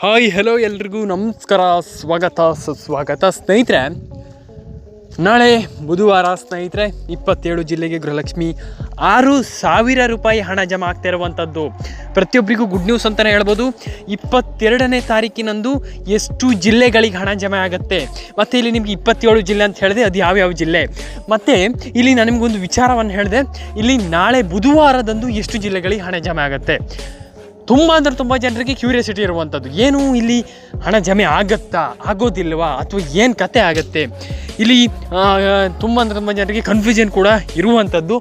Hi hello ಎಲ್ರಿಗೂ. ನಮಸ್ಕಾರ. ಸ್ವಾಗತ, ಸುಸ್ವಾಗತ. ಸ್ನೇಹಿತರೆ, ನಾಳೆ ಬುಧವಾರ ಸ್ನೇಹಿತರೆ, ಇಪ್ಪತ್ತೇಳು ಜಿಲ್ಲೆಗೆ ಗೃಹಲಕ್ಷ್ಮಿ ಆರು ಸಾವಿರ ರೂಪಾಯಿ ಹಣ ಜಮಾ ಆಗ್ತಾ ಇರುವಂಥದ್ದು. ಪ್ರತಿಯೊಬ್ಬರಿಗೂ ಗುಡ್ ನ್ಯೂಸ್ ಅಂತಲೇ ಹೇಳ್ಬೋದು. ಇಪ್ಪತ್ತೆರಡನೇ ತಾರೀಕಿನಂದು ಎಷ್ಟು ಜಿಲ್ಲೆಗಳಿಗೆ ಹಣ ಜಮೆ ಆಗುತ್ತೆ? ಮತ್ತು ಇಲ್ಲಿ ನಿಮಗೆ ಇಪ್ಪತ್ತೇಳು ಜಿಲ್ಲೆ ಅಂತ ಹೇಳಿದೆ, ಅದು ಯಾವ್ಯಾವ ಜಿಲ್ಲೆ? ಮತ್ತು ಇಲ್ಲಿ ನಾನು ನಿಮಗೊಂದು ವಿಚಾರವನ್ನು ಹೇಳಿದೆ, ಇಲ್ಲಿ ನಾಳೆ ಬುಧವಾರದಂದು ಎಷ್ಟು ಜಿಲ್ಲೆಗಳಿಗೆ ಹಣ ಜಮೆ ಆಗುತ್ತೆ? ತುಂಬ ಅಂದರೆ ತುಂಬ ಜನರಿಗೆ ಕ್ಯೂರಿಯಾಸಿಟಿ ಇರುವಂಥದ್ದು ಏನು ಇಲ್ಲಿ ಹಣ ಜಮೆ ಆಗತ್ತಾ? ಆಗೋದಿಲ್ವಾ? ಅಥವಾ ಏನು ಕತೆ ಆಗುತ್ತೆ? ಇಲ್ಲಿ ತುಂಬ ಅಂದರೆ ತುಂಬ ಜನರಿಗೆ ಕನ್ಫ್ಯೂಷನ್ ಕೂಡ ಇರುವಂಥದ್ದು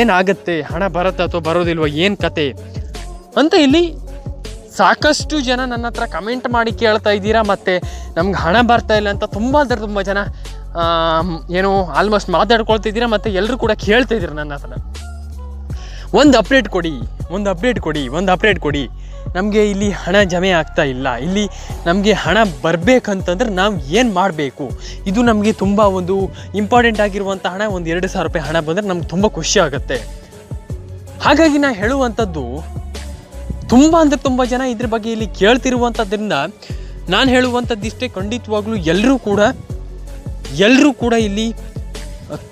ಏನಾಗತ್ತೆ ಹಣ ಬರುತ್ತಾ ಅಥವಾ ಬರೋದಿಲ್ವಾ? ಏನು ಕತೆ? ಅಂತ ಇಲ್ಲಿ ಸಾಕಷ್ಟು ಜನ ನನ್ನ ಹತ್ರ ಕಮೆಂಟ್ ಮಾಡಿ ಕೇಳ್ತಾ ಇದ್ದೀರಾ ಮತ್ತು ನಮ್ಗೆ ಹಣ ಬರ್ತಾ ಇಲ್ಲ ಅಂತ ತುಂಬ ಅಂದರೆ ತುಂಬ ಜನ ಏನು ಆಲ್ಮೋಸ್ಟ್ ಮಾತಾಡ್ಕೊಳ್ತಿದ್ದೀರಾ ಮತ್ತು ಎಲ್ಲರೂ ಕೂಡ ಕೇಳ್ತಾ ಇದ್ದೀರಾ ನನ್ನ ಹತ್ರ. ಒಂದು ಅಪ್ಡೇಟ್ ಕೊಡಿ, ಒಂದು ಅಪ್ಡೇಟ್ ಕೊಡಿ, ಒಂದು ಅಪ್ಡೇಟ್ ಕೊಡಿ. ನಮಗೆ ಇಲ್ಲಿ ಹಣ ಜಮೆ ಆಗ್ತಾ ಇಲ್ಲ. ಇಲ್ಲಿ ನಮಗೆ ಹಣ ಬರಬೇಕಂತಂದ್ರೆ ನಾವು ಏನು ಮಾಡಬೇಕು? ಇದು ನಮಗೆ ತುಂಬ ಒಂದು ಇಂಪಾರ್ಟೆಂಟ್ ಆಗಿರುವಂಥ ಹಣ, ಒಂದು ಎರಡು ಸಾವಿರ ರೂಪಾಯಿ ಹಣ ಬಂದರೆ ನಮ್ಗೆ ತುಂಬ ಖುಷಿ ಆಗುತ್ತೆ. ಹಾಗಾಗಿ ನಾನು ಹೇಳುವಂಥದ್ದು, ತುಂಬ ಅಂದರೆ ತುಂಬ ಜನ ಇದ್ರ ಬಗ್ಗೆ ಇಲ್ಲಿ ಕೇಳ್ತಿರುವಂಥದ್ದರಿಂದ ನಾನು ಹೇಳುವಂಥದ್ದಿಷ್ಟೇ ಖಂಡಿತವಾಗ್ಲೂ ಎಲ್ಲರೂ ಕೂಡ ಎಲ್ಲರೂ ಕೂಡ ಇಲ್ಲಿ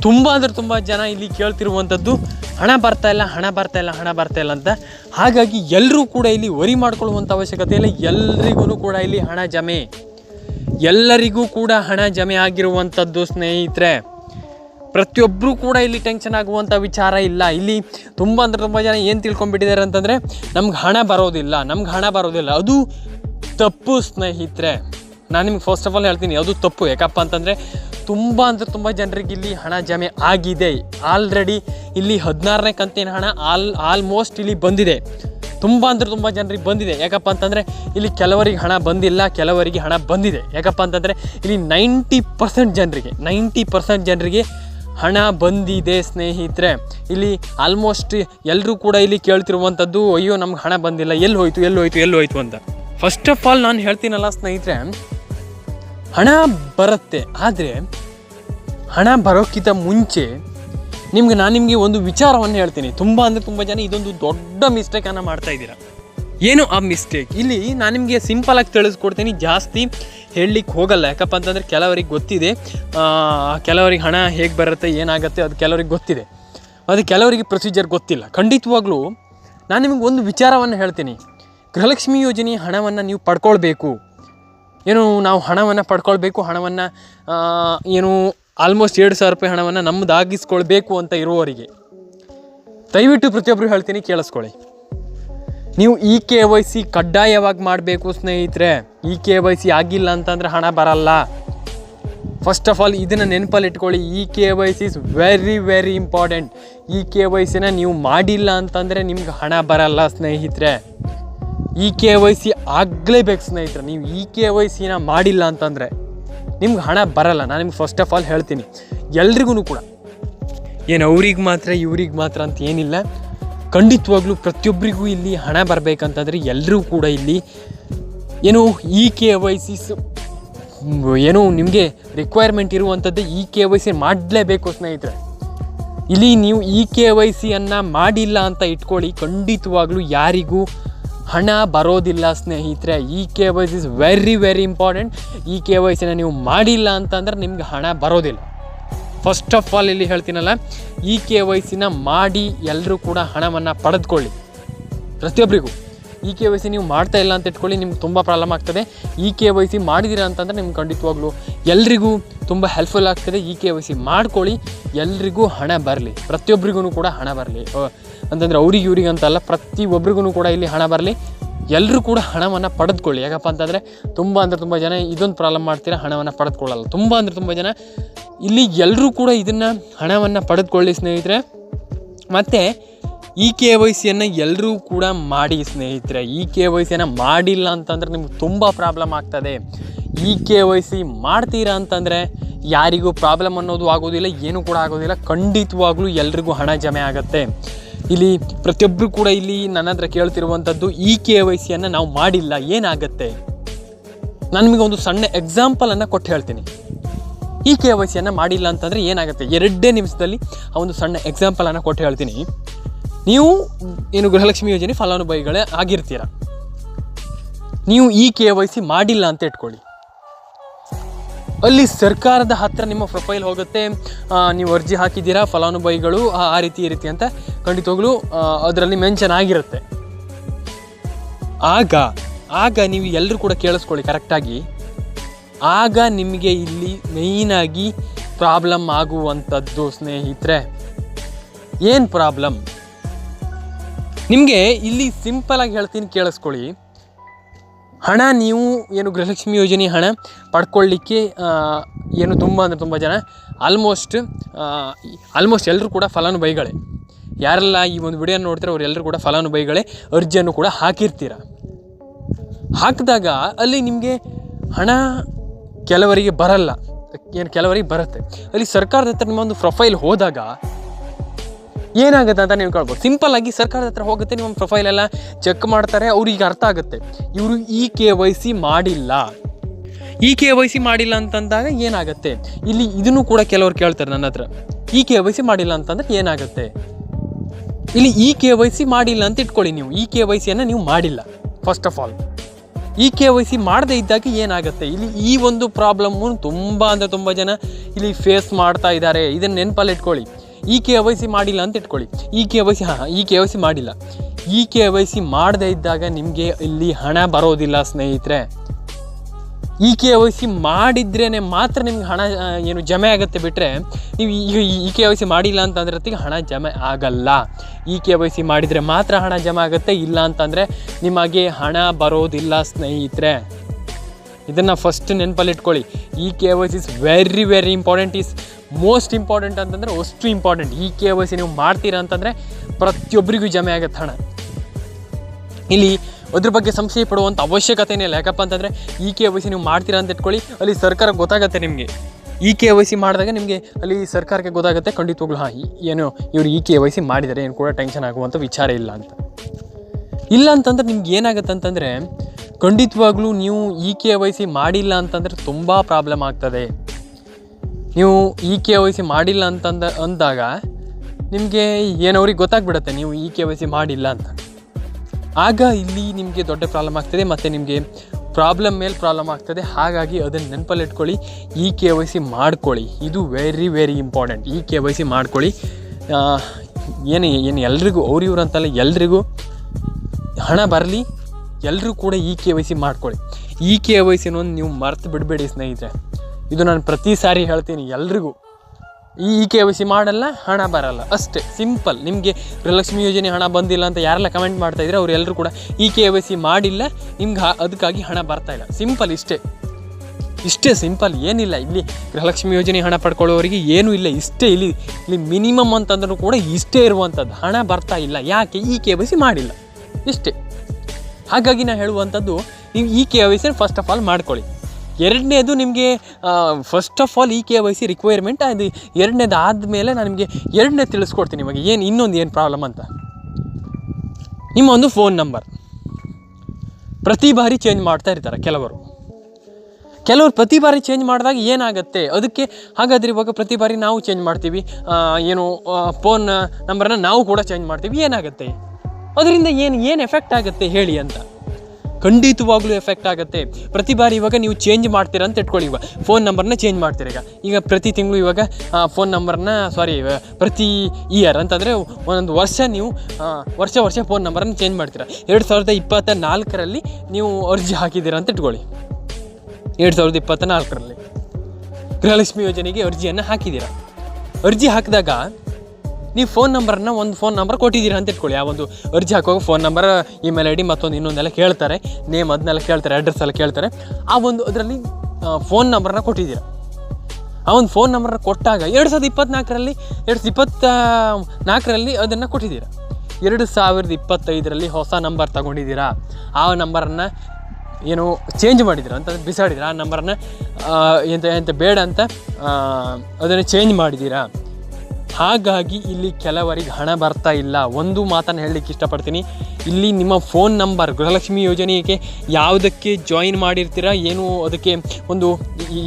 ತುಂಬ ಅಂದರೆ ತುಂಬ ಜನ ಇಲ್ಲಿ ಕೇಳ್ತಿರುವಂಥದ್ದು ಹಣ ಬರ್ತಾ ಇಲ್ಲ, ಹಣ ಬರ್ತಾ ಇಲ್ಲ, ಹಣ ಬರ್ತಾ ಇಲ್ಲ ಅಂತ. ಹಾಗಾಗಿ ಎಲ್ಲರೂ ಕೂಡ ಇಲ್ಲಿ ವರಿ ಮಾಡ್ಕೊಳ್ಳುವಂಥ ಅವಶ್ಯಕತೆ ಇಲ್ಲ. ಎಲ್ರಿಗೂ ಕೂಡ ಇಲ್ಲಿ ಹಣ ಜಮೆ. ಎಲ್ಲರಿಗೂ ಕೂಡ ಹಣ ಜಮೆ ಆಗಿರುವಂಥದ್ದು ಸ್ನೇಹಿತರೆ ಪ್ರತಿಯೊಬ್ಬರೂ ಕೂಡ ಇಲ್ಲಿ ಟೆನ್ಷನ್ ಆಗುವಂಥ ವಿಚಾರ ಇಲ್ಲ. ಇಲ್ಲಿ ತುಂಬ ಅಂದರೆ ತುಂಬ ಜನ ಏನು ತಿಳ್ಕೊಂಡ್ಬಿಟ್ಟಿದ್ದಾರೆ ಅಂತಂದರೆ, ನಮ್ಗೆ ಹಣ ಬರೋದಿಲ್ಲ, ನಮ್ಗೆ ಹಣ ಬರೋದಿಲ್ಲ. ಅದು ತಪ್ಪು ಸ್ನೇಹಿತರೆ. ನಾನು ನಿಮ್ಗೆ ಫಸ್ಟ್ ಆಫ್ ಆಲ್ ಹೇಳ್ತೀನಿ, ಅದು ತಪ್ಪು. ಯಾಕಪ್ಪ ಅಂತಂದರೆ ತುಂಬ ಅಂದರೆ ತುಂಬ ಜನರಿಗೆ ಇಲ್ಲಿ ಹಣ ಜಮೆ ಆಗಿದೆ. ಆಲ್ರೆಡಿ ಇಲ್ಲಿ ಹದಿನಾರನೇ ಕಂತಿನ ಹಣ ಆಲ್ ಆಲ್ಮೋಸ್ಟ್ ಇಲ್ಲಿ ಬಂದಿದೆ. ತುಂಬ ಅಂದರೆ ತುಂಬ ಜನರಿಗೆ ಬಂದಿದೆ. ಯಾಕಪ್ಪ ಅಂತಂದರೆ ಇಲ್ಲಿ ಕೆಲವರಿಗೆ ಹಣ ಬಂದಿಲ್ಲ, ಕೆಲವರಿಗೆ ಹಣ ಬಂದಿದೆ. ಯಾಕಪ್ಪ ಅಂತಂದರೆ ಇಲ್ಲಿ ನೈಂಟಿ ಪರ್ಸೆಂಟ್ ಜನರಿಗೆ ನೈಂಟಿ ಪರ್ಸೆಂಟ್ ಜನರಿಗೆ ಹಣ ಬಂದಿದೆ ಸ್ನೇಹಿತರೆ. ಇಲ್ಲಿ ಆಲ್ಮೋಸ್ಟ್ ಎಲ್ಲರೂ ಕೂಡ ಇಲ್ಲಿ ಕೇಳ್ತಿರುವಂಥದ್ದು ಅಯ್ಯೋ, ನಮ್ಗೆ ಹಣ ಬಂದಿಲ್ಲ. ಎಲ್ಲಿ ಹೋಯ್ತು ಎಲ್ಲಿ ಹೋಯ್ತು ಎಲ್ಲಿ ಹೋಯ್ತು ಅಂತ. ಫಸ್ಟ್ ಆಫ್ ಆಲ್ ನಾನು ಹೇಳ್ತೀನಲ್ಲ ಸ್ನೇಹಿತರೆ ಹಣ ಬರುತ್ತೆ, ಆದರೆ ಹಣ ಬರೋಕ್ಕಿಂತ ಮುಂಚೆ ನಿಮ್ಗೆ ನಾನು ನಿಮಗೆ ಒಂದು ವಿಚಾರವನ್ನು ಹೇಳ್ತೀನಿ. ತುಂಬ ಅಂದರೆ ತುಂಬ ಜನ ಇದೊಂದು ದೊಡ್ಡ ಮಿಸ್ಟೇಕನ್ನು ಮಾಡ್ತಾ ಇದ್ದೀರಾ. ಏನು ಆ ಮಿಸ್ಟೇಕ್ ಇಲ್ಲಿ ನಾನು ನಿಮಗೆ ಸಿಂಪಲಾಗಿ ತಿಳಿಸ್ಕೊಡ್ತೀನಿ. ಜಾಸ್ತಿ ಹೇಳಲಿಕ್ಕೆ ಹೋಗಲ್ಲ. ಯಾಕಪ್ಪ ಅಂತಂದರೆ ಕೆಲವರಿಗೆ ಗೊತ್ತಿದೆ. ಕೆಲವರಿಗೆ ಹಣ ಹೇಗೆ ಬರುತ್ತೆ, ಏನಾಗುತ್ತೆ ಅದು ಕೆಲವರಿಗೆ ಗೊತ್ತಿದೆ. ಅದು ಕೆಲವರಿಗೆ ಪ್ರೊಸೀಜರ್ ಗೊತ್ತಿಲ್ಲ. ಖಂಡಿತವಾಗ್ಲೂ ನಾನು ನಿಮಗೆ ಒಂದು ವಿಚಾರವನ್ನು ಹೇಳ್ತೀನಿ. ಗೃಹಲಕ್ಷ್ಮಿ ಯೋಜನೆ ಹಣವನ್ನು ನೀವು ಪಡ್ಕೊಳ್ಬೇಕು. ಏನು ನಾವು ಹಣವನ್ನು ಪಡ್ಕೊಳ್ಬೇಕು, ಹಣವನ್ನು ಏನು ಆಲ್ಮೋಸ್ಟ್ ಎರಡು ಸಾವಿರ ರೂಪಾಯಿ ಹಣವನ್ನು ನಮ್ಮದಾಗಿಸ್ಕೊಳ್ಬೇಕು ಅಂತ ಇರುವವರಿಗೆ. ದಯವಿಟ್ಟು ಪ್ರತಿಯೊಬ್ಬರು ಹೇಳ್ತೀನಿ, ಕೇಳಿಸ್ಕೊಳ್ಳಿ. ನೀವು ಇ ಕೆ ವೈ ಸಿ ಕಡ್ಡಾಯವಾಗಿ ಮಾಡಬೇಕು ಸ್ನೇಹಿತರೆ ಇ ಕೆ ವೈ ಸಿ ಆಗಿಲ್ಲ ಅಂತಂದರೆ ಹಣ ಬರಲ್ಲ. ಫಸ್ಟ್ ಆಫ್ ಆಲ್ ಇದನ್ನು ನೆನಪಲ್ಲಿ ಇಟ್ಕೊಳ್ಳಿ E K Y C is very very important E K Y ಸಿನ ನೀವು ಮಾಡಿಲ್ಲ ಅಂತಂದರೆ ನಿಮ್ಗೆ ಹಣ ಬರಲ್ಲ ಸ್ನೇಹಿತರೆ. ಇ ಕೆ ವೈ ಸಿ ಆಗಲೇಬೇಕು ಸ್ನೇಹಿತರೆ. ನೀವು ಇ ಕೆ ವೈ ಸಿನ ಮಾಡಿಲ್ಲ ಅಂತಂದರೆ ನಿಮ್ಗೆ ಹಣ ಬರಲ್ಲ. ನಾನು ನಿಮ್ಗೆ ಫಸ್ಟ್ ಆಫ್ ಆಲ್ ಹೇಳ್ತೀನಿ. ಎಲ್ರಿಗೂ ಕೂಡ. ಏನು ಅವ್ರಿಗೆ ಮಾತ್ರ, ಇವ್ರಿಗೆ ಮಾತ್ರ ಅಂತ ಏನಿಲ್ಲ. ಖಂಡಿತವಾಗ್ಲೂ ಪ್ರತಿಯೊಬ್ಬರಿಗೂ ಇಲ್ಲಿ ಹಣ ಬರಬೇಕಂತಂದರೆ ಎಲ್ಲರೂ ಕೂಡ ಇಲ್ಲಿ ಏನು ಇ ಕೆ ವೈ ಸಿ ಏನು ನಿಮಗೆ ರಿಕ್ವೈರ್ಮೆಂಟ್ ಇರುವಂಥದ್ದು ಇ ಕೆ ವೈ ಸಿ ಮಾಡಲೇಬೇಕು ಸ್ನೇಹಿತರೆ. ಇಲ್ಲಿ ನೀವು ಇ ಕೆ ವೈ ಸಿಯನ್ನು ಮಾಡಿಲ್ಲ ಅಂತ ಇಟ್ಕೊಳ್ಳಿ. ಖಂಡಿತವಾಗ್ಲೂ ಯಾರಿಗೂ ಹಣ ಬರೋದಿಲ್ಲ ಸ್ನೇಹಿತರೆ, E K Y C is very very important E K Y ಸಿನ ನೀವು ಮಾಡಿಲ್ಲ ಅಂತಂದ್ರೆ ನಿಮ್ಗೆ ಹಣ ಬರೋದಿಲ್ಲ. ಫಸ್ಟ್ ಆಫ್ ಆಲ್ ಇಲ್ಲಿ ಹೇಳ್ತೀನಲ್ಲ, ಈ ಕೆ ವೈ ಸಿನ ಮಾಡಿ ಎಲ್ಲರೂ ಕೂಡ ಹಣವನ್ನು ಪಡೆದುಕೊಳ್ಳಿ. ಪ್ರತಿಯೊಬ್ಬರಿಗೂ ಇ ಕೆ ವೈ ಸಿ ನೀವು ಮಾಡ್ತಾ ಇಲ್ಲ ಅಂತ ಇಟ್ಕೊಳ್ಳಿ, ನಿಮ್ಗೆ ತುಂಬ ಪ್ರಾಬ್ಲಮ್ ಆಗ್ತದೆ. ಇ ಕೆ ವೈ ಸಿ ಮಾಡಿದ್ದೀರಾ ಅಂತಂದರೆ ನಿಮ್ಗೆ ಖಂಡಿತವಾಗ್ಲೂ ಎಲ್ರಿಗೂ ತುಂಬ ಹೆಲ್ಪ್ಫುಲ್ ಆಗ್ತದೆ. ಇ ಕೆ ವೈ ಸಿ ಮಾಡ್ಕೊಳ್ಳಿ, ಎಲ್ರಿಗೂ ಹಣ ಬರಲಿ. ಪ್ರತಿಯೊಬ್ಬರಿಗೂ ಕೂಡ ಹಣ ಬರಲಿ. ಅಂತಂದರೆ ಅವ್ರಿಗೆ ಇವ್ರಿಗೆ ಅಂತಲ್ಲ ಪ್ರತಿಯೊಬ್ಬರಿಗೂ ಕೂಡ ಇಲ್ಲಿ ಹಣ ಬರಲಿ. ಎಲ್ಲರೂ ಕೂಡ ಹಣವನ್ನು ಪಡೆದುಕೊಳ್ಳಿ. ಯಾಕಪ್ಪ ಅಂತಂದರೆ ತುಂಬ ಅಂದರೆ ತುಂಬ ಜನ ಇದೊಂದು ಪ್ರಾಬ್ಲಮ್ ಮಾಡ್ತೀರಾ, ಹಣವನ್ನು ಪಡೆದುಕೊಳ್ಳಲ್ಲ. ತುಂಬ ಅಂದರೆ ತುಂಬ ಜನ ಇಲ್ಲಿ ಎಲ್ಲರೂ ಕೂಡ ಇದನ್ನು ಹಣವನ್ನು ಪಡೆದುಕೊಳ್ಳಿ ಸ್ನೇಹಿತರೆ. ಮತ್ತು ಇ ಕೆ ವೈ ಸಿಯನ್ನು ಎಲ್ಲರೂ ಕೂಡ ಮಾಡಿ ಸ್ನೇಹಿತರೆ, ಈ ಕೆ ವೈ ಸಿಯನ್ನು ಮಾಡಿಲ್ಲ ಅಂತಂದರೆ ನಿಮ್ಗೆ ತುಂಬ ಪ್ರಾಬ್ಲಮ್ ಆಗ್ತದೆ. ಈ ಕೆ ವೈ ಸಿ ಮಾಡ್ತೀರಾ ಅಂತಂದರೆ ಯಾರಿಗೂ ಪ್ರಾಬ್ಲಮ್ ಅನ್ನೋದು ಆಗೋದಿಲ್ಲ, ಏನೂ ಕೂಡ ಆಗೋದಿಲ್ಲ, ಖಂಡಿತವಾಗ್ಲೂ ಎಲ್ರಿಗೂ ಹಣ ಜಮೆ ಆಗುತ್ತೆ. ಇಲ್ಲಿ ಪ್ರತಿಯೊಬ್ಬರು ಕೂಡ ಇಲ್ಲಿ ನನ್ನ ಹತ್ರ ಕೇಳ್ತಿರುವಂಥದ್ದು ಈ ಕೆ ವೈ ಸಿಯನ್ನು ನಾವು ಮಾಡಿಲ್ಲ, ಏನಾಗುತ್ತೆ? ನಾನು ನಿಮಗೆ ಒಂದು ಸಣ್ಣ ಎಕ್ಸಾಂಪಲನ್ನು ಕೊಟ್ಟು ಹೇಳ್ತೀನಿ. ಈ ಕೆ ವೈ ಸಿಯನ್ನು ಮಾಡಿಲ್ಲ ಅಂತಂದರೆ ಏನಾಗುತ್ತೆ? ಎರಡೇ ನಿಮಿಷದಲ್ಲಿ ಆ ಒಂದು ಸಣ್ಣ ಎಕ್ಸಾಂಪಲನ್ನು ಕೊಟ್ಟು ಹೇಳ್ತೀನಿ. ನೀವು ಏನು ಗೃಹಲಕ್ಷ್ಮಿ ಯೋಜನೆ ಫಲಾನುಭವಿಗಳೇ ಆಗಿರ್ತೀರ. ನೀವು ಈ ಕೆ ವೈ ಸಿ ಮಾಡಿಲ್ಲ ಅಂತ ಇಟ್ಕೊಳ್ಳಿ. ಅಲ್ಲಿ ಸರ್ಕಾರದ ಹತ್ರ ನಿಮ್ಮ ಪ್ರೊಫೈಲ್ ಹೋಗುತ್ತೆ ನೀವು ಅರ್ಜಿ ಹಾಕಿದ್ದೀರಾ, ಫಲಾನುಭವಿಗಳು, ಆ ಆ ರೀತಿ ಈ ರೀತಿ ಅಂತ ಖಂಡಿತವಾಗ್ಲೂ ಅದರಲ್ಲಿ ಮೆನ್ಷನ್ ಆಗಿರುತ್ತೆ. ಆಗ ಆಗ ನೀವು ಎಲ್ಲರೂ ಕೂಡ ಕೇಳಿಸ್ಕೊಳ್ಳಿ ಕರೆಕ್ಟಾಗಿ ಆಗ. ನಿಮಗೆ ಇಲ್ಲಿ ಮೇಯ್ನಾಗಿ ಪ್ರಾಬ್ಲಮ್ ಆಗುವಂಥದ್ದು ಸ್ನೇಹಿತರೆ. ಏನು ಪ್ರಾಬ್ಲಮ್ ನಿಮಗೆ ಇಲ್ಲಿ ಸಿಂಪಲಾಗಿ ಹೇಳ್ತೀನಿ, ಕೇಳಿಸ್ಕೊಳ್ಳಿ. ಹಣ ನೀವು ಏನು ಗೃಹಲಕ್ಷ್ಮಿ ಯೋಜನೆ ಹಣ ಪಡ್ಕೊಳ್ಳಿಕ್ಕೆ ಏನು ತುಂಬ ಅಂದರೆ ತುಂಬ ಜನ ಆಲ್ಮೋಸ್ಟ್ ಆಲ್ಮೋಸ್ಟ್ ಎಲ್ಲರೂ ಕೂಡ ಫಲಾನುಭವಿಗಳೇ. ಯಾರೆಲ್ಲ ಈ ಒಂದು ವಿಡಿಯೋ ನೋಡ್ತಾರೆ ಅವರೆಲ್ಲರೂ ಕೂಡ ಫಲಾನುಭವಿಗಳೇ. ಅರ್ಜಿಯನ್ನು ಕೂಡ ಹಾಕಿರ್ತೀರ. ಹಾಕಿದಾಗ ಅಲ್ಲಿ ನಿಮಗೆ ಹಣ ಕೆಲವರಿಗೆ ಬರಲ್ಲ. ಏನು ಕೆಲವರಿಗೆ ಬರುತ್ತೆ. ಅಲ್ಲಿ ಸರ್ಕಾರದ ಹತ್ರ ನಿಮ್ಮ ಒಂದು ಪ್ರೊಫೈಲ್ ಹೋದಾಗ ಏನಾಗುತ್ತೆ ಅಂತ ನೀವು ಕೇಳ್ಬೋದು. ಸಿಂಪಲ್ ಆಗಿ ಸರ್ಕಾರದ ಹತ್ರ ಹೋಗುತ್ತೆ, ನಿಮ್ಮ ಪ್ರೊಫೈಲ್ ಎಲ್ಲ ಚೆಕ್ ಮಾಡ್ತಾರೆ, ಅವ್ರಿಗೆ ಅರ್ಥ ಆಗುತ್ತೆ. ಇವರು ಈ ಕೆ ವೈ ಸಿ ಮಾಡಿಲ್ಲ. ಈ ಕೆ ವೈ ಸಿ ಮಾಡಿಲ್ಲ ಅಂತಂದಾಗ ಏನಾಗುತ್ತೆ? ಇಲ್ಲಿ ಇದನ್ನು ಕೂಡ ಕೆಲವರು ಕೇಳ್ತಾರೆ ನನ್ನ ಹತ್ರ. ಈ ಕೆ ವೈ ಸಿ ಮಾಡಿಲ್ಲ ಅಂತಂದ್ರೆ ಏನಾಗುತ್ತೆ? ಇಲ್ಲಿ ಈ ಕೆ ವೈ ಸಿ ಮಾಡಿಲ್ಲ ಅಂತ ಇಟ್ಕೊಳ್ಳಿ ನೀವು. ಈ ಕೆ ವೈ ಸಿಯನ್ನು ನೀವು ಮಾಡಿಲ್ಲ first of all E K Y C ಮಾಡದೇ ಇದ್ದಾಗ ಏನಾಗುತ್ತೆ? ಇಲ್ಲಿ ಈ ಒಂದು ಪ್ರಾಬ್ಲಮ್ಮು ತುಂಬ ಅಂದರೆ ತುಂಬ ಜನ ಇಲ್ಲಿ ಫೇಸ್ ಮಾಡ್ತಾ ಇದ್ದಾರೆ. ಇದನ್ನು ನೆನಪಲ್ಲಿ ಇಟ್ಕೊಳ್ಳಿ. ಈ ಕೆ ವೈ ಸಿ ಮಾಡಿಲ್ಲ ಅಂತ ಇಟ್ಕೊಳ್ಳಿ. ಈ ಕೆ ವೈ ಸಿ, ಹಾಂ ಈ ಕೆ ವೈ ಸಿ ಮಾಡಿಲ್ಲ. ಈ ಕೆ ವೈ ಸಿ ಮಾಡದೇ ಇದ್ದಾಗ ನಿಮಗೆ ಇಲ್ಲಿ ಹಣ ಬರೋದಿಲ್ಲ ಸ್ನೇಹಿತರೆ. ಈ ಕೆ ವೈ ಸಿ ಮಾಡಿದ್ರೇ ಮಾತ್ರ ನಿಮ್ಗೆ ಹಣ ಏನು ಜಮೆ ಆಗುತ್ತೆ ಬಿಟ್ಟರೆ ನೀವು ಈಗ ಈ ಕೆ ವೈ ಸಿ ಮಾಡಿಲ್ಲ ಅಂತಂದ್ರೆ ಹಣ ಜಮೆ ಆಗಲ್ಲ. ಈ ಕೆ ವೈ ಸಿ ಮಾಡಿದರೆ ಮಾತ್ರ ಹಣ ಜಮೆ ಆಗುತ್ತೆ, ಇಲ್ಲ ಅಂತಂದರೆ ನಿಮಗೆ ಹಣ ಬರೋದಿಲ್ಲ ಸ್ನೇಹಿತರೆ. ಇದನ್ನು ಫಸ್ಟ್ ನೆನಪಲ್ಲಿ ಇಟ್ಕೊಳ್ಳಿ. E K Y C is very very important is most important ಅಂತಂದರೆ ಅಷ್ಟು important E K Y C ನೀವು ಮಾಡ್ತೀರಾ ಅಂತಂದರೆ, ಪ್ರತಿಯೊಬ್ಬರಿಗೂ ಜಮೆ ಆಗುತ್ತೆ ಹಣ. ಇಲ್ಲಿ ಅದ್ರ ಬಗ್ಗೆ ಸಂಶಯ ಪಡುವಂಥ ಅವಶ್ಯಕತೆನೇ ಇಲ್ಲ. ಯಾಕಪ್ಪ ಅಂತಂದರೆ, ಈ ಕೆ ವೈ ಸಿ ನೀವು ಮಾಡ್ತೀರಾ ಅಂತ ಇಟ್ಕೊಳ್ಳಿ, ಅಲ್ಲಿ ಸರ್ಕಾರ ಗೊತ್ತಾಗುತ್ತೆ ನಿಮಗೆ. ಈ ಕೆ ವೈ ಸಿ ಮಾಡಿದಾಗ ನಿಮಗೆ ಅಲ್ಲಿ ಸರ್ಕಾರಕ್ಕೆ ಗೊತ್ತಾಗುತ್ತೆ ಖಂಡಿತವಾಗ್ಲೂ ಹಾಂ ಏನು, ಇವರು ಈ ಕೆ ವೈ ಸಿ ಮಾಡಿದ್ದಾರೆ, ಏನು ಕೂಡ ಟೆನ್ಷನ್ ಆಗುವಂಥ ವಿಚಾರ ಇಲ್ಲ ಅಂತ. ಇಲ್ಲ ಅಂತಂದ್ರೆ ನಿಮ್ಗೆ ಏನಾಗುತ್ತೆ ಅಂತಂದರೆ, ಖಂಡಿತವಾಗ್ಲೂ ನೀವು ಈ ಕೆ ವೈ ಸಿ ಮಾಡಿಲ್ಲ ಅಂತಂದರೆ ತುಂಬ ಪ್ರಾಬ್ಲಮ್ ಆಗ್ತದೆ. ನೀವು ಇ ಕೆ ವೈ ಸಿ ಮಾಡಿಲ್ಲ ಅಂತಂದ, ಅಂದಾಗ ನಿಮಗೆ ಏನವ್ರಿಗೆ ಗೊತ್ತಾಗ್ಬಿಡುತ್ತೆ ನೀವು ಇ ಕೆ ವೈ ಸಿ ಮಾಡಿಲ್ಲ ಅಂತ. ಆಗ ಇಲ್ಲಿ ನಿಮಗೆ ದೊಡ್ಡ ಪ್ರಾಬ್ಲಮ್ ಆಗ್ತದೆ ಮತ್ತು ನಿಮಗೆ ಪ್ರಾಬ್ಲಮ್ ಮೇಲೆ ಪ್ರಾಬ್ಲಮ್ ಆಗ್ತದೆ. ಹಾಗಾಗಿ ಅದನ್ನು ನೆನಪಲ್ಲಿ ಇಟ್ಕೊಳ್ಳಿ ಈ ಕೆ ವೈ ಸಿ ಮಾಡ್ಕೊಳ್ಳಿ. ಇದು very very important E K Y C ಮಾಡ್ಕೊಳ್ಳಿ. ಏನು ಏನು ಎಲ್ರಿಗೂ ಅವ್ರು ಇವ್ರು ಅಂತಲ್ಲ ಎಲ್ರಿಗೂ ಹಣ ಬರಲಿ ಎಲ್ಲರೂ ಕೂಡ ಇ ಕೆ ವೈ ಸಿ ಮಾಡ್ಕೊಳ್ಳಿ. ಇ ಕೆ ವೈ ಸಿನೊಂದು ನೀವು ಮರ್ತು ಬಿಡಬೇಡಿ ಸ್ನೇಹಿತರೆ. ಇದು ನಾನು ಪ್ರತಿ ಸಾರಿ ಹೇಳ್ತೀನಿ ಎಲ್ರಿಗೂ. ಈ ಕೆ ವೈ ಸಿ ಮಾಡಲ್ಲ, ಹಣ ಬರಲ್ಲ. ಅಷ್ಟೇ, ಸಿಂಪಲ್. ನಿಮಗೆ ಗೃಹಲಕ್ಷ್ಮಿ ಯೋಜನೆ ಹಣ ಬಂದಿಲ್ಲ ಅಂತ ಯಾರೆಲ್ಲ ಕಮೆಂಟ್ ಮಾಡ್ತಾ ಇದ್ರೆ ಅವರೆಲ್ಲರೂ ಕೂಡ ಈ ಕೆ ವೈ ಸಿ ಮಾಡಿಲ್ಲ, ನಿಮ್ಗೆ ಅದಕ್ಕಾಗಿ ಹಣ ಬರ್ತಾ ಇಲ್ಲ. ಸಿಂಪಲ್ ಇಷ್ಟೇ. ಇಷ್ಟೇ ಸಿಂಪಲ್, ಏನಿಲ್ಲ. ಇಲ್ಲಿ ಗೃಹಲಕ್ಷ್ಮಿ ಯೋಜನೆ ಹಣ ಪಡ್ಕೊಳ್ಳೋರಿಗೆ ಏನೂ ಇಲ್ಲ. ಇಷ್ಟೇ ಇಲ್ಲಿ ಇಲ್ಲಿ ಮಿನಿಮಮ್ ಅಂತಂದ್ರೂ ಕೂಡ ಇಷ್ಟೇ ಇರುವಂಥದ್ದು. ಹಣ ಬರ್ತಾ ಇಲ್ಲ. ಯಾಕೆ? ಈ ಕೆ ವೈ ಸಿ ಮಾಡಿಲ್ಲ. ಇಷ್ಟೇ. ಹಾಗಾಗಿ ನಾನು ಹೇಳುವಂಥದ್ದು, ನೀವು E K Y C first of all ಮಾಡ್ಕೊಳ್ಳಿ. ಎರಡನೇದು ನಿಮಗೆ first of all E K Y C requirement ಅದು ಎರಡನೇದು ಆದಮೇಲೆ ನಾನು ನಿಮಗೆ ಎರಡನೇ ತಿಳಿಸ್ಕೊಡ್ತೀನಿ ನಿಮಗೆ. ಏನು ಇನ್ನೊಂದು ಏನು ಪ್ರಾಬ್ಲಮ್ ಅಂತ. ನಿಮ್ಮ ಒಂದು ಫೋನ್ ನಂಬರ್ ಪ್ರತಿ ಬಾರಿ ಚೇಂಜ್ ಮಾಡ್ತಾ ಇರ್ತಾರೆ ಕೆಲವರು. ಕೆಲವರು ಪ್ರತಿ ಬಾರಿ ಚೇಂಜ್ ಮಾಡಿದಾಗ ಏನಾಗುತ್ತೆ? ಅದಕ್ಕೆ ಹಾಗಾದ್ರೆ ಇವಾಗ ಪ್ರತಿ ಬಾರಿ ನಾವು ಚೇಂಜ್ ಮಾಡ್ತೀವಿ. ಏನು ಫೋನ್ ನಂಬರನ್ನ ನಾವು ಕೂಡ ಚೇಂಜ್ ಮಾಡ್ತೀವಿ. ಏನಾಗುತ್ತೆ? ಅದರಿಂದ ಏನು ಏನು ಎಫೆಕ್ಟ್ ಆಗುತ್ತೆ ಹೇಳಿ ಅಂತ. ಖಂಡಿತವಾಗ್ಲೂ ಎಫೆಕ್ಟ್ ಆಗುತ್ತೆ. ಪ್ರತಿ ಬಾರಿ ಇವಾಗ ನೀವು ಚೇಂಜ್ ಮಾಡ್ತೀರಾ ಅಂತ ಇಟ್ಕೊಳ್ಳಿ ಇವಾಗ. ಫೋನ್ ನಂಬರ್ನ ಚೇಂಜ್ ಮಾಡ್ತೀರಾ ಈಗ. ಈಗ ಪ್ರತಿ ತಿಂಗಳು ಇವಾಗ ಫೋನ್ ನಂಬರ್ನ ಸಾರಿ ಪ್ರತಿ ಇಯರ್ ಅಂತಂದರೆ ಒಂದೊಂದು ವರ್ಷ ನೀವು ವರ್ಷ ವರ್ಷ ಫೋನ್ ನಂಬರನ್ನು ಚೇಂಜ್ ಮಾಡ್ತೀರಾ. ಎರಡು ಸಾವಿರದ ಇಪ್ಪತ್ತ ನಾಲ್ಕರಲ್ಲಿ ನೀವು ಅರ್ಜಿ ಹಾಕಿದ್ದೀರ ಅಂತ ಇಟ್ಕೊಳ್ಳಿ. ಎರಡು ಸಾವಿರದ ಇಪ್ಪತ್ತ ನಾಲ್ಕರಲ್ಲಿ ಗೃಹಲಕ್ಷ್ಮಿ ಯೋಜನೆಗೆ ಅರ್ಜಿಯನ್ನು ಹಾಕಿದ್ದೀರಾ. ಅರ್ಜಿ ಹಾಕಿದಾಗ ನೀವು ಫೋನ್ ನಂಬರನ್ನ ಒಂದು ಫೋನ್ ನಂಬರ್ ಕೊಟ್ಟಿದ್ದೀರಾ ಅಂತ ಇಟ್ಕೊಳ್ಳಿ. ಆ ಒಂದು ಅರ್ಜಿ ಹಾಕುವಾಗ phone number email I D ಮತ್ತೊಂದು ಇನ್ನೊಂದೆಲ್ಲ ಕೇಳ್ತಾರೆ. ನೇಮ್ ಅದನ್ನೆಲ್ಲ ಕೇಳ್ತಾರೆ ಅಡ್ರೆಸ್ ಎಲ್ಲ ಕೇಳ್ತಾರೆ. ಆ ಒಂದು ಅದರಲ್ಲಿ ಫೋನ್ ನಂಬರ್ನ ಕೊಟ್ಟಿದ್ದೀರಾ. ಆ ಒಂದು ಫೋನ್ ನಂಬರ್ ಕೊಟ್ಟಾಗ ಎರಡು ಸಾವಿರದ ಇಪ್ಪತ್ತ್ನಾಲ್ಕರಲ್ಲಿ ಎರಡು ಸಾವಿರದ ಇಪ್ಪತ್ತ ನಾಲ್ಕರಲ್ಲಿ ಅದನ್ನು ಕೊಟ್ಟಿದ್ದೀರಾ. ಎರಡು ಸಾವಿರದ ಇಪ್ಪತ್ತೈದರಲ್ಲಿ ಹೊಸ ನಂಬರ್ ತಗೊಂಡಿದ್ದೀರಾ. ಆ ನಂಬರನ್ನು ಏನು ಚೇಂಜ್ ಮಾಡಿದ್ರು ಅಂತಂದ್ರೆ ಬಿಸಾಡಿದ್ರೆ ಆ ನಂಬರನ್ನು ಎಂತ ಎಂತ ಬೇಡ ಅಂತ ಅದನ್ನು ಚೇಂಜ್ ಮಾಡಿದ್ದೀರಾ. ಹಾಗಾಗಿ ಇಲ್ಲಿ ಕೆಲವರಿಗೆ ಹಣ ಬರ್ತಾ ಇಲ್ಲ. ಒಂದು ಮಾತನ್ನು ಹೇಳಲಿಕ್ಕೆ ಇಷ್ಟಪಡ್ತೀನಿ. ಇಲ್ಲಿ ನಿಮ್ಮ ಫೋನ್ ನಂಬರ್ ಗೃಹಲಕ್ಷ್ಮಿ ಯೋಜನೆಗೆ ಯಾವುದಕ್ಕೆ ಜಾಯಿನ್ ಮಾಡಿರ್ತೀರಾ, ಏನು ಅದಕ್ಕೆ ಒಂದು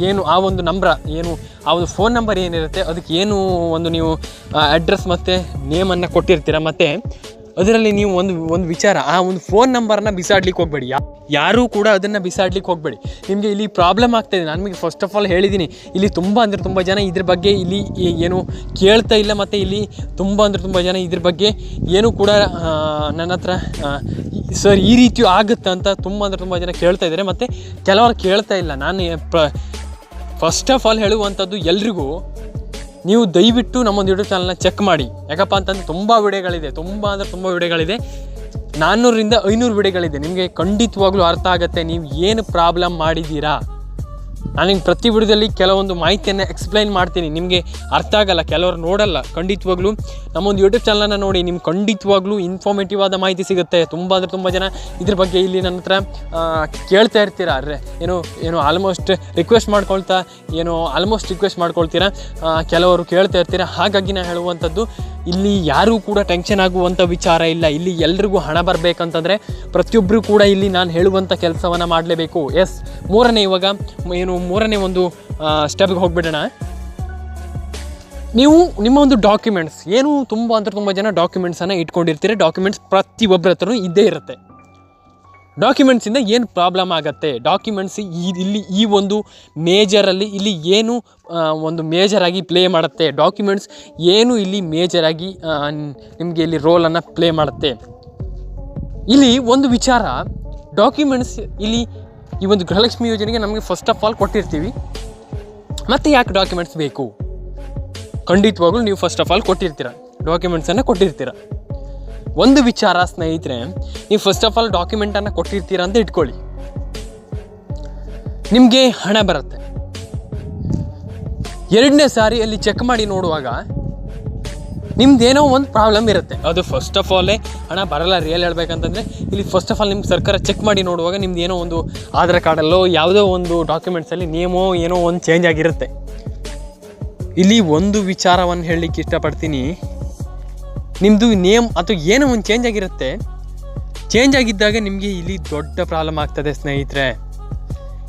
ಏನು ಆ ಒಂದು ನಂಬರ್, ಏನು ಆ ಒಂದು ಫೋನ್ ನಂಬರ್ ಏನಿರುತ್ತೆ, ಅದಕ್ಕೆ ಏನು ಒಂದು ನೀವು ಅಡ್ರೆಸ್ ಮತ್ತು ನೇಮನ್ನು ಕೊಟ್ಟಿರ್ತೀರ, ಮತ್ತು ಅದರಲ್ಲಿ ನೀವು ಒಂದು ಒಂದು ವಿಚಾರ, ಆ ಒಂದು ಫೋನ್ ನಂಬರ್ನ ಬಿಸಾಡ್ಲಿಕ್ಕೆ ಹೋಗಬೇಡಿ. ಯಾರೂ ಕೂಡ ಅದನ್ನು ಬಿಸಾಡ್ಲಿಕ್ಕೆ ಹೋಗಬೇಡಿ. ನಿಮಗೆ ಇಲ್ಲಿ ಪ್ರಾಬ್ಲಮ್ ಆಗ್ತಾಯಿದೆ ನಾನು ನಿಮಗೆ ಫಸ್ಟ್ ಆಫ್ ಆಲ್ ಹೇಳಿದ್ದೀನಿ ಇಲ್ಲಿ ತುಂಬ ಅಂದರೆ ತುಂಬ ಜನ ಇದ್ರ ಬಗ್ಗೆ ಇಲ್ಲಿ ಏನು ಕೇಳ್ತಾ ಇಲ್ಲ ಮತ್ತು ಇಲ್ಲಿ ತುಂಬ ಅಂದರೆ ತುಂಬ ಜನ ಇದ್ರ ಬಗ್ಗೆ ಏನು ಕೂಡ ನನ್ನ ಹತ್ರ ಸರ್ ಈ ರೀತಿ ಆಗುತ್ತೆ ಅಂತ ತುಂಬ ಅಂದರೆ ತುಂಬ ಜನ ಕೇಳ್ತಾ ಇದ್ದಾರೆ. ಮತ್ತು ಕೆಲವರು ಕೇಳ್ತಾ ಇಲ್ಲ. ನಾನು ಫಸ್ಟ್ ಆಫ್ ಆಲ್ ಹೇಳುವಂಥದ್ದು ಎಲ್ರಿಗೂ ನೀವು ದಯವಿಟ್ಟು ನಮ್ಮೊಂದು ಯೂಟ್ಯೂಬ್ ಚಾನಲ್ನ ಚೆಕ್ ಮಾಡಿ. ಯಾಕಪ್ಪ ಅಂತಂದ್ರೆ ತುಂಬ ವಿಡಿಯೋಗಳಿದೆ. ತುಂಬ ಅಂದರೆ ತುಂಬ ವಿಡಿಯೋಗಳಿದೆ. ನಾನ್ನೂರರಿಂದ ಐನೂರು ವಿಡಿಯೋಗಳಿದೆ. ನಿಮಗೆ ಖಂಡಿತವಾಗ್ಲೂ ಅರ್ಥ ಆಗುತ್ತೆ. ನೀವು ಏನು ಪ್ರಾಬ್ಲಮ್ ಮಾಡಿದ್ದೀರಾ? ನಾನು ನಿಮ್ಗೆ ಪ್ರತಿ ವಿಡಿಯೋದಲ್ಲಿ ಕೆಲವೊಂದು ಮಾಹಿತಿಯನ್ನು ಎಕ್ಸ್ಪ್ಲೈನ್ ಮಾಡ್ತೀನಿ. ನಿಮಗೆ ಅರ್ಥ ಆಗಲ್ಲ, ಕೆಲವರು ನೋಡಲ್ಲ, ಖಂಡಿತವಾಗ್ಲೂ. ನಮ್ಮೊಂದು ಯೂಟ್ಯೂಬ್ ಚಾನಲನ್ನು ನೋಡಿ, ನಿಮ್ಗೆ ಖಂಡಿತವಾಗ್ಲೂ ಇನ್ಫಾರ್ಮೇಟಿವ್ ಆದ ಮಾಹಿತಿ ಸಿಗುತ್ತೆ. ತುಂಬ ಅಂದರೆ ತುಂಬ ಜನ ಇದ್ರ ಬಗ್ಗೆ ಇಲ್ಲಿ ನನ್ನ ಹತ್ರ ಕೇಳ್ತಾ ಇರ್ತೀರ? ಅರೆ, ಏನು ಏನು ಆಲ್ಮೋಸ್ಟ್ ರಿಕ್ವೆಸ್ಟ್ ಮಾಡ್ಕೊಳ್ತಾ, ಏನು ಆಲ್ಮೋಸ್ಟ್ ರಿಕ್ವೆಸ್ಟ್ ಮಾಡ್ಕೊಳ್ತೀರಾ? ಕೆಲವರು ಕೇಳ್ತಾ ಇರ್ತೀರ? ಹಾಗಾಗಿ ನಾನು ಹೇಳುವಂಥದ್ದು ಇಲ್ಲಿ ಯಾರೂ ಕೂಡ ಟೆನ್ಷನ್ ಆಗುವಂಥ ವಿಚಾರ ಇಲ್ಲ. ಇಲ್ಲಿ ಎಲ್ರಿಗೂ ಹಣ ಬರಬೇಕಂತಂದರೆ ಪ್ರತಿಯೊಬ್ಬರು ಕೂಡ ಇಲ್ಲಿ ನಾನು ಹೇಳುವಂಥ ಕೆಲಸವನ್ನು ಮಾಡಲೇಬೇಕು. ಎಸ್ ಮೂರನೇ ಇವಾಗ ಏನು ಮೂರನೇ ಒಂದು ಸ್ಟೆಪ್ಗೆ ಹೋಗ್ಬಿಡೋಣ. ನೀವು ನಿಮ್ಮ ಒಂದು ಡಾಕ್ಯುಮೆಂಟ್ಸ್ ಏನು ತುಂಬ ಅಂದರೆ ತುಂಬ ಜನ ಡಾಕ್ಯುಮೆಂಟ್ಸನ್ನು ಇಟ್ಕೊಂಡಿರ್ತೀರಿ. ಡಾಕ್ಯುಮೆಂಟ್ಸ್ ಪ್ರತಿಯೊಬ್ಬರ ಹತ್ರನೂ ಇದ್ದೇ ಇರುತ್ತೆ. ಡಾಕ್ಯುಮೆಂಟ್ಸಿಂದ ಏನು ಪ್ರಾಬ್ಲಮ್ ಆಗುತ್ತೆ? ಡಾಕ್ಯುಮೆಂಟ್ಸ್ ಈ, ಇಲ್ಲಿ ಈ ಒಂದು ಮೇಜರಲ್ಲಿ ಇಲ್ಲಿ ಏನು ಒಂದು ಮೇಜರಾಗಿ ಪ್ಲೇ ಮಾಡುತ್ತೆ? ಡಾಕ್ಯುಮೆಂಟ್ಸ್ ಏನು ಇಲ್ಲಿ ಮೇಜರಾಗಿ ನಿಮಗೆ ಇಲ್ಲಿ ರೋಲನ್ನು ಪ್ಲೇ ಮಾಡುತ್ತೆ? ಇಲ್ಲಿ ಒಂದು ವಿಚಾರ ಡಾಕ್ಯುಮೆಂಟ್ಸ್ ಇಲ್ಲಿ ಈ ಒಂದು ಗೃಹಲಕ್ಷ್ಮಿ ಯೋಜನೆಗೆ ನಮಗೆ ಫಸ್ಟ್ ಆಫ್ ಆಲ್ ಕೊಟ್ಟಿರ್ತೀವಿ. ಮತ್ತು ಯಾಕೆ ಡಾಕ್ಯುಮೆಂಟ್ಸ್ ಬೇಕು? ಖಂಡಿತವಾಗ್ಲೂ ನೀವು ಫಸ್ಟ್ ಆಫ್ ಆಲ್ ಕೊಟ್ಟಿರ್ತೀರ. ಡಾಕ್ಯುಮೆಂಟ್ಸನ್ನು ಕೊಟ್ಟಿರ್ತೀರ. ಒಂದು ವಿಚಾರ ಸ್ನೇಹಿತರೆ, ನೀವು ಫಸ್ಟ್ ಆಫ್ ಆಲ್ ಡಾಕ್ಯುಮೆಂಟನ್ನು ಕೊಟ್ಟಿರ್ತೀರ ಅಂತ ಇಟ್ಕೊಳ್ಳಿ. ನಿಮಗೆ ಹಣ ಬರುತ್ತೆ. ಎರಡನೇ ಸಾರಿ ಅಲ್ಲಿ ಚೆಕ್ ಮಾಡಿ ನೋಡುವಾಗ ನಿಮ್ದೇನೋ ಒಂದು ಪ್ರಾಬ್ಲಮ್ ಇರುತ್ತೆ. ಅದು ಫಸ್ಟ್ ಆಫ್ ಆಲೇ ಹಣ ಬರಲ್ಲ ರಿಯಲ್ ಹೇಳ್ಬೇಕಂತಂದರೆ, ಇಲ್ಲಿ ಫಸ್ಟ್ ಆಫ್ ಆಲ್ ನಿಮ್ಮ ಸರ್ಕಾರ ಚೆಕ್ ಮಾಡಿ ನೋಡುವಾಗ ನಿಮ್ದು ಏನೋ ಒಂದು ಆಧಾರ್ ಕಾರ್ಡಲ್ಲೋ ಯಾವುದೋ ಒಂದು ಡಾಕ್ಯುಮೆಂಟ್ಸಲ್ಲಿ ನೇಮೋ ಏನೋ ಒಂದು ಚೇಂಜ್ ಆಗಿರುತ್ತೆ. ಇಲ್ಲಿ ಒಂದು ವಿಚಾರವನ್ನು ಹೇಳಲಿಕ್ಕೆ ಇಷ್ಟಪಡ್ತೀನಿ. ನಿಮ್ಮದು ನೇಮ್ ಅಥವಾ ಏನೋ ಒಂದು ಚೇಂಜ್ ಆಗಿರುತ್ತೆ. ಚೇಂಜ್ ಆಗಿದ್ದಾಗ ನಿಮಗೆ ಇಲ್ಲಿ ದೊಡ್ಡ ಪ್ರಾಬ್ಲಮ್ ಆಗ್ತದೆ ಸ್ನೇಹಿತರೆ.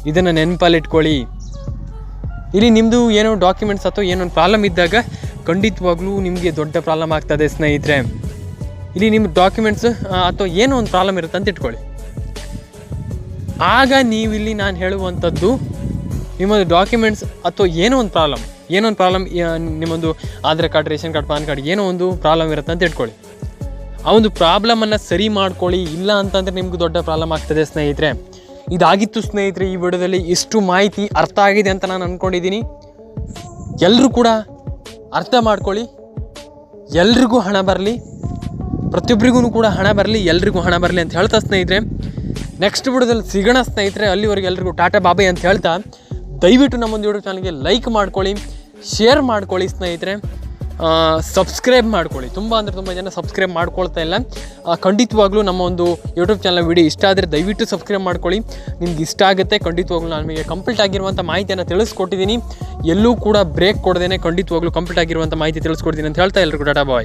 ಇದನ್ನು ನೆನಪಲ್ಲಿ ಇಟ್ಕೊಳ್ಳಿ. ಇಲ್ಲಿ ನಿಮ್ಮದು ಏನೋ ಡಾಕ್ಯುಮೆಂಟ್ಸ್ ಅಥವಾ ಏನೋ ಒಂದು ಪ್ರಾಬ್ಲಮ್ ಇದ್ದಾಗ ಖಂಡಿತವಾಗ್ಲೂ ನಿಮಗೆ ದೊಡ್ಡ ಪ್ರಾಬ್ಲಮ್ ಆಗ್ತದೆ ಸ್ನೇಹಿತರೆ. ಇಲ್ಲಿ ನಿಮ್ಮ ಡಾಕ್ಯುಮೆಂಟ್ಸ್ ಅಥವಾ ಏನೋ ಒಂದು ಪ್ರಾಬ್ಲಮ್ ಇರುತ್ತೆ ಅಂತ ಇಟ್ಕೊಳ್ಳಿ. ಆಗ ನೀವಿಲ್ಲಿ ನಾನು ಹೇಳುವಂಥದ್ದು, ನಿಮ್ಮದು ಡಾಕ್ಯುಮೆಂಟ್ಸ್ ಅಥವಾ ಏನೋ ಒಂದು ಪ್ರಾಬ್ಲಮ್ ಏನೋ ಒಂದು ಪ್ರಾಬ್ಲಮ್ ನಿಮ್ಮೊಂದು Aadhaar card, ration card, PAN card ಏನೋ ಒಂದು ಪ್ರಾಬ್ಲಮ್ ಇರುತ್ತೆ ಅಂತ ಇಟ್ಕೊಳ್ಳಿ. ಆ ಒಂದು ಪ್ರಾಬ್ಲಮನ್ನು ಸರಿ ಮಾಡ್ಕೊಳ್ಳಿ, ಇಲ್ಲ ಅಂತಂದರೆ ನಿಮ್ಗೆ ದೊಡ್ಡ ಪ್ರಾಬ್ಲಮ್ ಆಗ್ತದೆ ಸ್ನೇಹಿತರೆ. ಇದಾಗಿತ್ತು ಸ್ನೇಹಿತರೆ, ಈ ವಿಡಿಯೋದಲ್ಲಿ ಇಷ್ಟು ಮಾಹಿತಿ ಅರ್ಥ ಆಗಿದೆ ಅಂತ ನಾನು ಅಂದ್ಕೊಂಡಿದ್ದೀನಿ ಎಲ್ಲರೂ ಕೂಡ ಅರ್ಥ ಮಾಡ್ಕೊಳ್ಳಿ. ಎಲ್ರಿಗೂ ಹಣ ಬರಲಿ. ಪ್ರತಿಯೊಬ್ಬರಿಗೂ ಕೂಡ ಹಣ ಬರಲಿ, ಎಲ್ರಿಗೂ ಹಣ ಬರಲಿ ಅಂತ ಹೇಳ್ತಾ ಸ್ನೇಹಿತರೆ. ನೆಕ್ಸ್ಟ್ ಬಿಡೋದಲ್ಲಿ ಸಿಗೋಣ ಸ್ನೇಹಿತರೆ, ಅಲ್ಲಿವರೆಗೆ ಎಲ್ರಿಗೂ ಟಾಟಾ ಬಾಬೆ ಅಂತ ಹೇಳ್ತಾ. ದಯವಿಟ್ಟು ನಮ್ಮ ಒಂದು ಯೂಟ್ಯೂಬ್ ಚಾನಲ್ಗೆ ಲೈಕ್ ಮಾಡ್ಕೊಳ್ಳಿ ಶೇರ್ ಮಾಡ್ಕೊಳ್ಳಿ ಸ್ನೇಹಿತರೆ. ಸಬ್ಸ್ಕ್ರೈಬ್ ಮಾಡ್ಕೊಳ್ಳಿ. ತುಂಬ ಅಂದರೆ ತುಂಬ ಜನ ಸಬ್ಸ್ಕ್ರೈಬ್ ಮಾಡ್ಕೊಳ್ತಾ ಇಲ್ಲ. ಖಂಡಿತವಾಗ್ಲೂ ನಮ್ಮ ಒಂದು ಯೂಟ್ಯೂಬ್ ಚಾನಲ್ ವಿಡಿಯೋ ಇಷ್ಟ ಆದರೆ ದಯವಿಟ್ಟು ಸಬ್ಸ್ಕ್ರೈಬ್ ಮಾಡ್ಕೊಳ್ಳಿ. ನಿಮ್ಗೆ ಇಷ್ಟ ಆಗುತ್ತೆ, ಖಂಡಿತವಾಗ್ಲೂ ನಿಮಗೆ ಕಂಪ್ಲೀಟ್ ಆಗಿರುವಂಥ ಮಾಹಿತಿಯನ್ನು ತಿಳಿಸ್ಕೊಟ್ಟಿದ್ದೀನಿ. ಎಲ್ಲೂ ಕೂಡ ಬ್ರೇಕ್ ಕೊಡದೇನೆ, ಖಂಡಿತವಾಗ್ಲೂ ಕಂಪ್ಲೀಟ್ ಆಗಿರುವಂಥ ಮಾಹಿತಿ ತಿಳಿಸ್ಕೊಡ್ತೀನಿ ಅಂತ ಹೇಳ್ತಾ ಎಲ್ರಿಗೂ ಡಾಟಾ ಬಾಯ್.